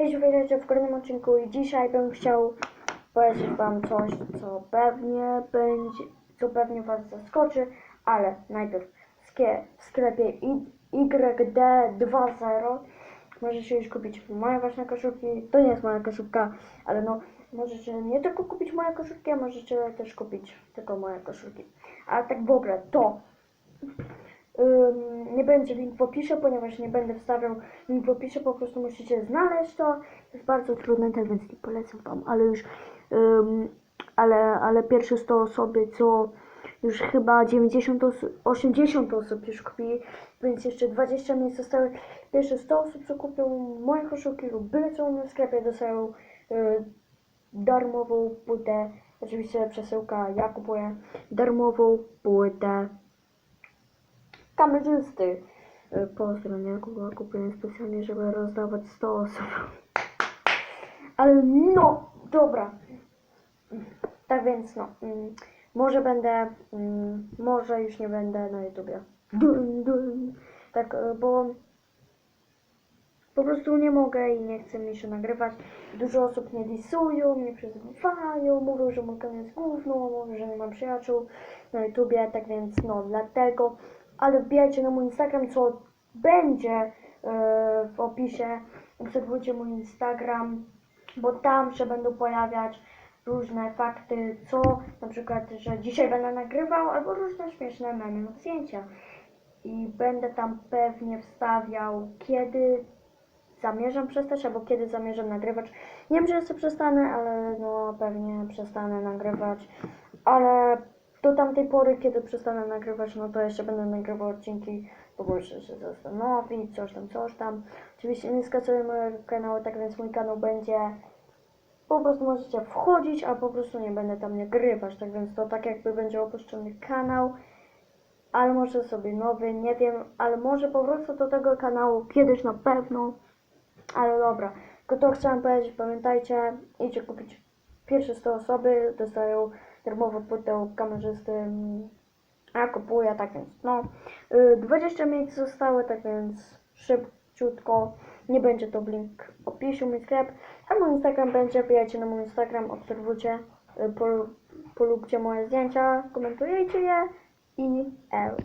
Hej, witajcie w kolejnym odcinku i dzisiaj bym chciał powiedzieć wam coś, co pewnie będzie, co pewnie was zaskoczy, ale najpierw w sklepie Y- YD20 możecie już kupić moje właśnie koszulki. To nie jest moja koszulka, ale no możecie nie tylko kupić moje koszulki, a możecie też kupić tylko moje koszulki. A tak w ogóle to Nie będzie w opisie, ponieważ nie będę wstawiał w opisie, po prostu musicie znaleźć to. Jest bardzo trudne, tak więc nie polecam wam, ale już, ale, ale pierwsze 100 osoby, co już chyba 90 osób, 80 osób już kupili, więc jeszcze 20 miejsc zostały. Pierwsze 100 osób, co kupią moje koszulki lub byle co u mnie w sklepie, dostają y, darmową płytę. Oczywiście przesyłka, ja kupuję darmową płytę kamerzysty. Pozdro, nie? Kuba kupiłem specjalnie, żeby rozdawać 100 osób. Ale no, dobra. Tak więc no, mm, może będę, mm, może już nie będę na YouTubie. Dun, dun. Tak, y, bo po prostu nie mogę i nie chce mi się nagrywać. Dużo osób mnie disują, mnie przezywają, mówią, że mój kanał jest gówno, mówią, że nie mam przyjaciół na YouTubie, tak więc no, dlatego. Ale wbijajcie na mój Instagram, co będzie e, w opisie. Obserwujcie mój Instagram, bo tam się będą pojawiać różne fakty, co na przykład, że dzisiaj będę nagrywał, albo różne śmieszne memy lub zdjęcia. I będę tam pewnie wstawiał, kiedy zamierzam przestać, albo kiedy zamierzam nagrywać. Nie wiem, czy jeszcze przestanę, ale no pewnie przestanę nagrywać. Ale do tamtej pory, kiedy przestanę nagrywać, no to jeszcze będę nagrywał odcinki, bo muszę się zastanowić, coś tam, coś tam. Oczywiście nie skacuję mojego kanału, tak więc mój kanał będzie po prostu możecie wchodzić, a po prostu nie będę tam nagrywać, tak więc to tak jakby będzie opuszczony kanał, ale może sobie nowy, nie wiem, ale może powrócę do tego kanału kiedyś na pewno, ale dobra, tylko to chciałam powiedzieć, pamiętajcie, idźcie kupić pierwsze 100 osoby, dostają darmową płytę kamerzysty, mm, a kupuję, tak więc no, y, 20 miejsc zostały, tak więc szybciutko, nie będzie to link w opisie, mój sklep, a mój Instagram będzie, wbijajcie na mój Instagram, obserwujcie, y, pol, polubcie moje zdjęcia, komentujecie je i el.